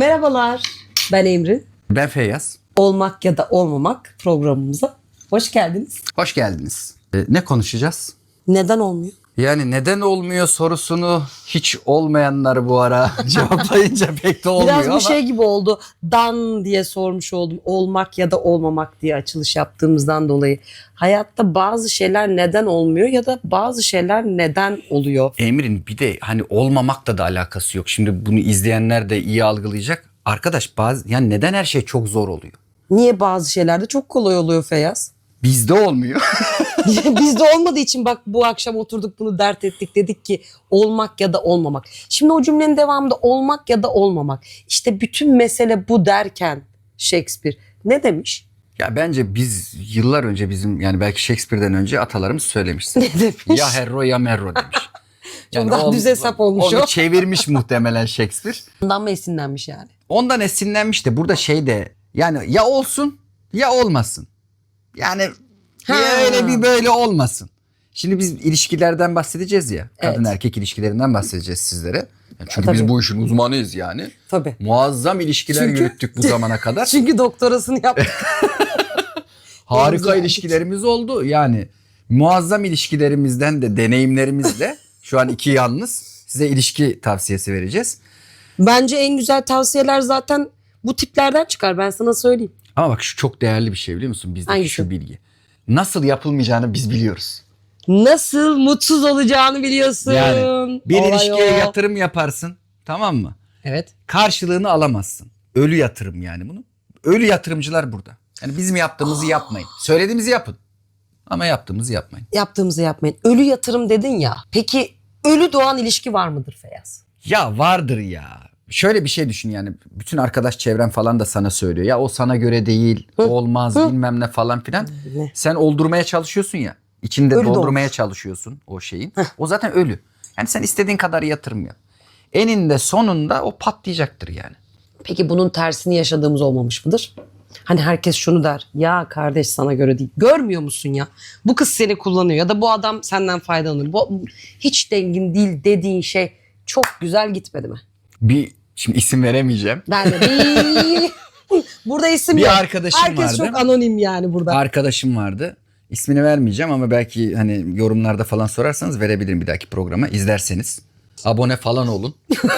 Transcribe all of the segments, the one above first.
Merhabalar. Ben Emrin. Ben Feyyaz. Olmak ya da olmamak programımıza hoş geldiniz. Hoş geldiniz. Ee, ne konuşacağız? Neden olmuyor? Yani neden olmuyor sorusunu hiç olmayanlar bu ara cevaplayınca pek de olmuyor Biraz bu ama. şey gibi oldu. Dan diye sormuş oldum. Olmak ya da olmamak diye açılış yaptığımızdan dolayı. Hayatta bazı şeyler neden olmuyor ya da bazı şeyler neden oluyor. Emrin bir de hani olmamakla da alakası yok. Şimdi bunu izleyenler de iyi algılayacak. Arkadaş bazı yani neden her şey çok zor oluyor? Niye bazı şeylerde çok kolay oluyor Feyyaz? Bizde olmuyor. Bizde olmadığı için bak bu akşam oturduk bunu dert ettik dedik ki olmak ya da olmamak. Şimdi o cümlenin devamında olmak ya da olmamak. İşte bütün mesele bu derken Shakespeare ne demiş? ya bence biz yıllar önce bizim yani belki Shakespeare'den önce atalarımız söylemiş. Ne demiş? ya herro ya merro demiş. Çok daha düz hesap olmuş onu o. çevirmiş muhtemelen Shakespeare. Ondan mı esinlenmiş yani? Ondan esinlenmiş de burada şey de yani ya olsun ya olmasın. Yani Ha. ya öyle bir böyle olmasın. Şimdi biz ilişkilerden bahsedeceğiz ya. Kadın Evet. erkek ilişkilerinden bahsedeceğiz sizlere. Yani Çünkü Tabii. biz bu işin uzmanıyız yani. Tabii. Muazzam ilişkiler Çünkü- yürüttük bu zamana kadar. Çünkü doktorasını yaptık. Harika ilişkilerimiz oldu. Yani muazzam ilişkilerimizden de deneyimlerimizle şu an iki yalnız size ilişki tavsiyesi vereceğiz. Bence en güzel tavsiyeler zaten bu tiplerden çıkar ben sana söyleyeyim. Ama bak şu çok değerli bir şey biliyor musun? Bizdeki Hangisi? şu bilgi. Nasıl yapılmayacağını biz biliyoruz. Nasıl mutsuz olacağını biliyorsun. Yani bir Olay ilişkiye o. yatırım yaparsın tamam mı? Evet. Karşılığını alamazsın. Ölü yatırım yani bunu. Ölü yatırımcılar burada. Yani bizim yaptığımızı yapmayın. Söylediğimizi yapın. Ama yaptığımızı yapmayın. Yaptığımızı yapmayın. Ölü yatırım dedin ya. Peki ölü doğan ilişki var mıdır Feyyaz? Ya vardır ya. Şöyle bir şey düşün yani bütün arkadaş çevren falan da sana söylüyor. Ya o sana göre değil, olmaz bilmem ne falan filan. Ne? Sen oldurmaya çalışıyorsun ya. İçinde Ölü doldurmaya çalışıyorsun o şeyin. O zaten ölü. Yani sen istediğin kadar yatırım yap. Eninde sonunda o patlayacaktır yani. Peki bunun tersini yaşadığımız olmamış mıdır? Hani herkes şunu der. Ya kardeş sana göre değil. Görmüyor musun ya? Bu kız seni kullanıyor ya da bu adam senden faydalanır. Bu hiç dengin değil dediğin şey çok güzel gitmedi mi? Bir şimdi isim veremeyeceğim. Ben de. Burada isim Bir yok. arkadaşım Herkes vardı. çok anonim yani burada. Arkadaşım vardı. İsmini vermeyeceğim ama belki hani yorumlarda falan sorarsanız verebilirim bir dahaki programa izlerseniz. Abone falan olun.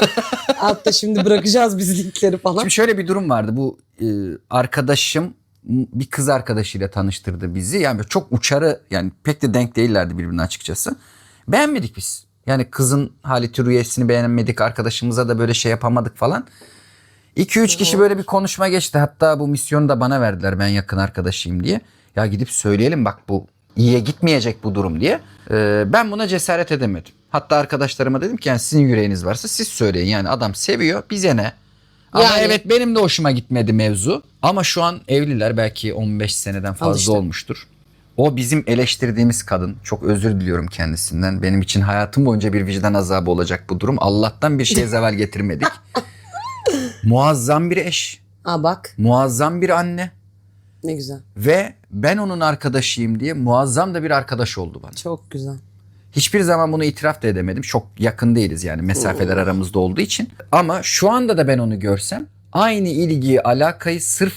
Altta şimdi bırakacağız biz linkleri falan. Şimdi şöyle bir durum vardı. Bu e, arkadaşım bir kız arkadaşıyla tanıştırdı bizi. Yani çok uçarı yani pek de denk değillerdi birbirine açıkçası. Beğenmedik biz. Yani kızın haleti rüyesini beğenmedik. Arkadaşımıza da böyle şey yapamadık falan. 2-3 kişi böyle bir konuşma geçti. Hatta bu misyonu da bana verdiler ben yakın arkadaşıyım diye. Ya gidip söyleyelim bak bu iyiye gitmeyecek bu durum diye. Ee, ben buna cesaret edemedim. Hatta arkadaşlarıma dedim ki yani sizin yüreğiniz varsa siz söyleyin. Yani adam seviyor bize ne? Ama Yani- evet benim de hoşuma gitmedi mevzu. Ama şu an evliler belki 15 seneden fazla işte. olmuştur. O bizim eleştirdiğimiz kadın. Çok özür diliyorum kendisinden. Benim için hayatım boyunca bir vicdan azabı olacak bu durum. Allah'tan bir şey zeval getirmedik. Muazzam bir eş. Aa bak Muazzam bir anne. ne güzel. Ve ben onun arkadaşıyım diye muazzam da bir arkadaş oldu bana. Çok güzel. Hiçbir zaman bunu itiraf da edemedim. Çok yakın değiliz yani mesafeler aramızda olduğu için. Ama şu anda da ben onu görsem aynı ilgiyi, alakayı sırf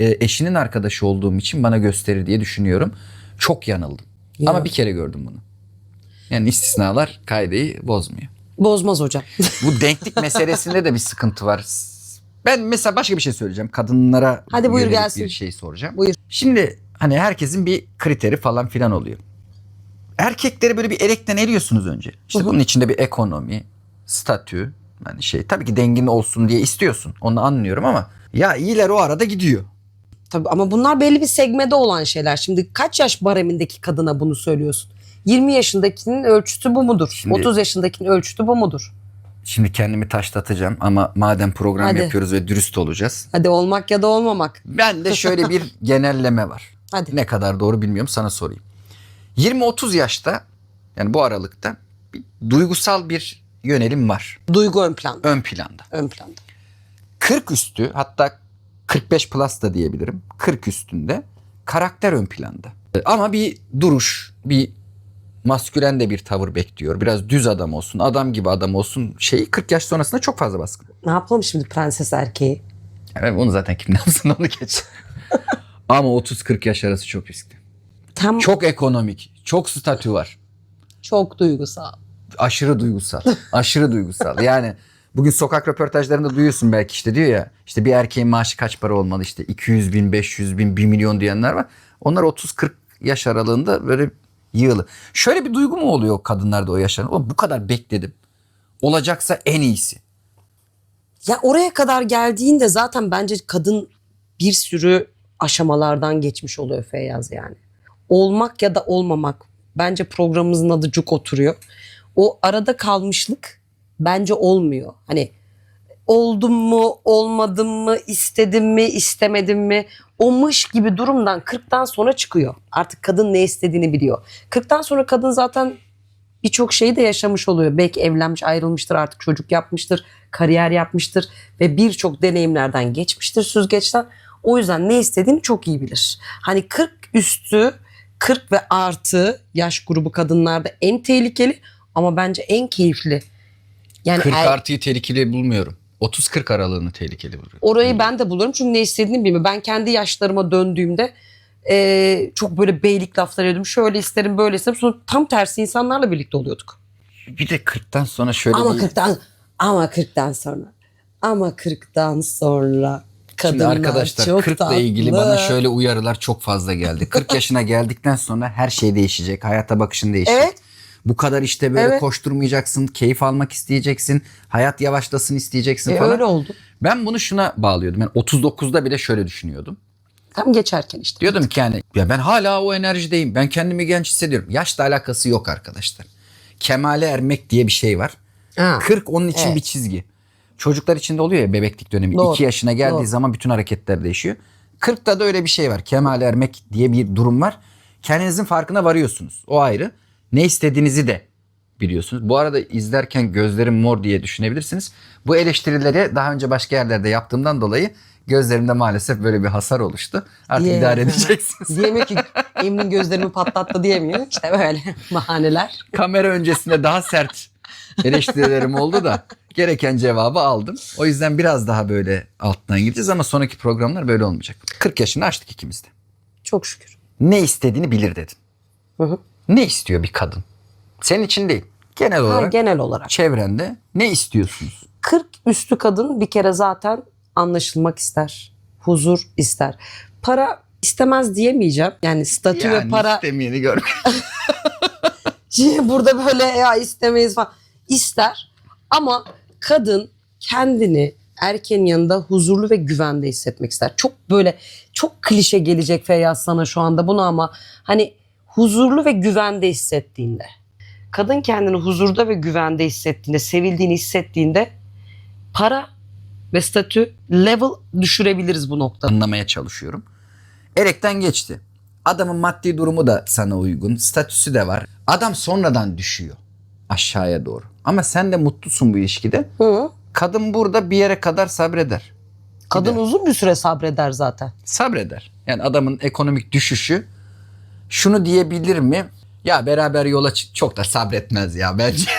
e, eşinin arkadaşı olduğum için bana gösterir diye düşünüyorum. Çok yanıldım. Ya. Ama bir kere gördüm bunu. Yani istisnalar kaideyi bozmuyor. Bozmaz hocam. Bu denklik meselesinde de bir sıkıntı var. Ben mesela başka bir şey söyleyeceğim. Kadınlara Hadi buyur gelsin. bir şey soracağım. Buyur. Şimdi hani herkesin bir kriteri falan filan oluyor. Erkekleri böyle bir elekten eliyorsunuz önce. İşte bunun içinde bir ekonomi, statü, hani şey tabii ki dengin olsun diye istiyorsun. Onu anlıyorum ama ya iyiler o arada gidiyor. Tabii ama bunlar belli bir segmede olan şeyler. Şimdi kaç yaş baremindeki kadına bunu söylüyorsun? 20 yaşındakinin ölçütü bu mudur? Şimdi- 30 yaşındakinin ölçütü bu mudur? Şimdi kendimi taşlatacağım ama madem program Hadi. yapıyoruz ve dürüst olacağız. Hadi olmak ya da olmamak. Ben de şöyle bir genelleme var. Hadi. Ne kadar doğru bilmiyorum sana sorayım. 20-30 yaşta yani bu aralıkta bir duygusal bir yönelim var Duygu ön planda. ön planda. Ön planda. 40 üstü hatta 45 plus da diyebilirim. 40 üstünde karakter ön planda. Ama bir duruş, bir maskülen de bir tavır bekliyor. Biraz düz adam olsun, adam gibi adam olsun. Şeyi 40 yaş sonrasında çok fazla baskı. Ne yapalım şimdi prenses erkeği? Yani onu zaten kim ne yapsın onu geç. Ama 30-40 yaş arası çok riskli. Tam çok, Çok ekonomik, çok statü var. çok duygusal. Aşırı duygusal, aşırı duygusal. Yani bugün sokak röportajlarında duyuyorsun belki işte diyor ya işte bir erkeğin maaşı kaç para olmalı işte 200 bin, 500 bin, 1 milyon diyenler var. Onlar 30-40 yaş aralığında böyle yığılı. Şöyle bir duygu mu oluyor kadınlarda o yaşlar? Oğlum bu kadar bekledim. Olacaksa en iyisi. Ya oraya kadar geldiğinde zaten bence kadın bir sürü aşamalardan geçmiş oluyor Feyyaz yani. Olmak ya da olmamak. Bence programımızın adı cuk oturuyor. O arada kalmışlık bence olmuyor. Hani oldum mu, olmadım mı, istedim mi, istemedim mi? O gibi durumdan 40'tan sonra çıkıyor. Artık kadın ne istediğini biliyor. 40'tan sonra kadın zaten birçok şeyi de yaşamış oluyor. Belki evlenmiş, ayrılmıştır, artık çocuk yapmıştır, kariyer yapmıştır ve birçok deneyimlerden geçmiştir süzgeçten. O yüzden ne istediğini çok iyi bilir. Hani 40 üstü, 40 ve artı yaş grubu kadınlarda en tehlikeli ama bence en keyifli. Yani 40 er- artıyı tehlikeli bulmuyorum. 30-40 aralığını tehlikeli buluyorum. Orayı ben de bulurum çünkü ne istediğini bilmiyorum. Ben kendi yaşlarıma döndüğümde eee, çok böyle beylik laflar ediyordum. Şöyle isterim böyle isterim. Sonra tam tersi insanlarla birlikte oluyorduk. Bir de 40'tan sonra şöyle Ama bir... 40'tan ama 40'tan sonra. Ama 40'tan sonra Şimdi kadınlar arkadaşlar çok 40 tatlı. ile ilgili bana şöyle uyarılar çok fazla geldi. 40 yaşına geldikten sonra her şey değişecek. Hayata bakışın değişecek. Evet. Bu kadar işte böyle Evet. koşturmayacaksın, keyif almak isteyeceksin, hayat yavaşlasın isteyeceksin E, falan. öyle oldu. Ben bunu şuna bağlıyordum. Ben 39'da bile şöyle düşünüyordum. Tam geçerken işte. Diyordum ki yani ya ben hala o enerjideyim. Ben kendimi genç hissediyorum. Yaşla alakası yok arkadaşlar. Kemale ermek diye bir şey var. Ha. 40 onun için Evet. bir çizgi. Çocuklar için de oluyor ya bebeklik dönemi. Doğru. 2 yaşına geldiği Doğru. zaman bütün hareketler değişiyor. 40'ta da öyle bir şey var. Kemale ermek diye bir durum var. Kendinizin farkına varıyorsunuz. O ayrı. Ne istediğinizi de biliyorsunuz. Bu arada izlerken gözlerim mor diye düşünebilirsiniz. Bu eleştirileri daha önce başka yerlerde yaptığımdan dolayı gözlerimde maalesef böyle bir hasar oluştu. Artık Diye- idare edeceksiniz. Diyemiyor ki Emre'nin gözlerimi patlattı diyemiyor. İşte böyle bahaneler. Kamera öncesinde daha sert eleştirilerim oldu da gereken cevabı aldım. O yüzden biraz daha böyle alttan gideceğiz ama sonraki programlar böyle olmayacak. 40 yaşını aştık ikimiz de. Çok şükür. Ne istediğini bilir dedin. Hı hı. Ne istiyor bir kadın? Senin için değil. Genel Ha, olarak genel olarak. çevrende ne istiyorsunuz? 40 üstü kadın bir kere zaten anlaşılmak ister. Huzur ister. Para istemez diyemeyeceğim. Yani statü ve para istemeyeni gör. Şimdi burada böyle ya istemeyiz falan ister ama kadın kendini erkeğin yanında huzurlu ve güvende hissetmek ister. Çok böyle çok klişe gelecek Feyyaz sana şu anda bunu ama hani huzurlu ve güvende hissettiğinde kadın kendini huzurda ve güvende hissettiğinde, sevildiğini hissettiğinde para ve statü level düşürebiliriz bu noktada. Anlamaya çalışıyorum. Erekten geçti. Adamın maddi durumu da sana uygun. Statüsü de var. Adam sonradan düşüyor aşağıya doğru. Ama sen de mutlusun bu ilişkide. Hı. Kadın burada bir yere kadar sabreder. Kadın Gider. uzun bir süre sabreder zaten. Sabreder. Yani adamın ekonomik düşüşü şunu diyebilir mi? Ya beraber yola çık çok da sabretmez ya bence.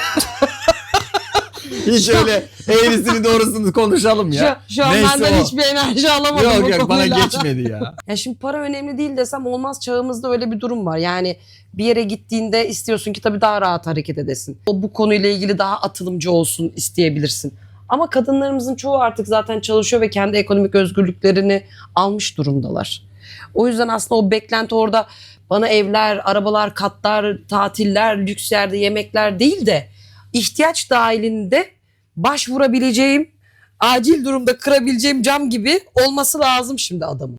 Hiç öyle eğrisini doğrusunu konuşalım ya. Şu, şu an Neyse benden o. hiçbir enerji alamadım Yok bu yok bana geçmedi ya. Ya şimdi para önemli değil desem olmaz. Çağımızda öyle bir durum var. Yani bir yere gittiğinde istiyorsun ki tabii daha rahat hareket edesin. O bu konuyla ilgili daha atılımcı olsun isteyebilirsin. Ama kadınlarımızın çoğu artık zaten çalışıyor ve kendi ekonomik özgürlüklerini almış durumdalar. O yüzden aslında o beklenti orada bana evler, arabalar, katlar, tatiller, lüks yerde yemekler değil de ihtiyaç dahilinde başvurabileceğim, acil durumda kırabileceğim cam gibi olması lazım şimdi adamın.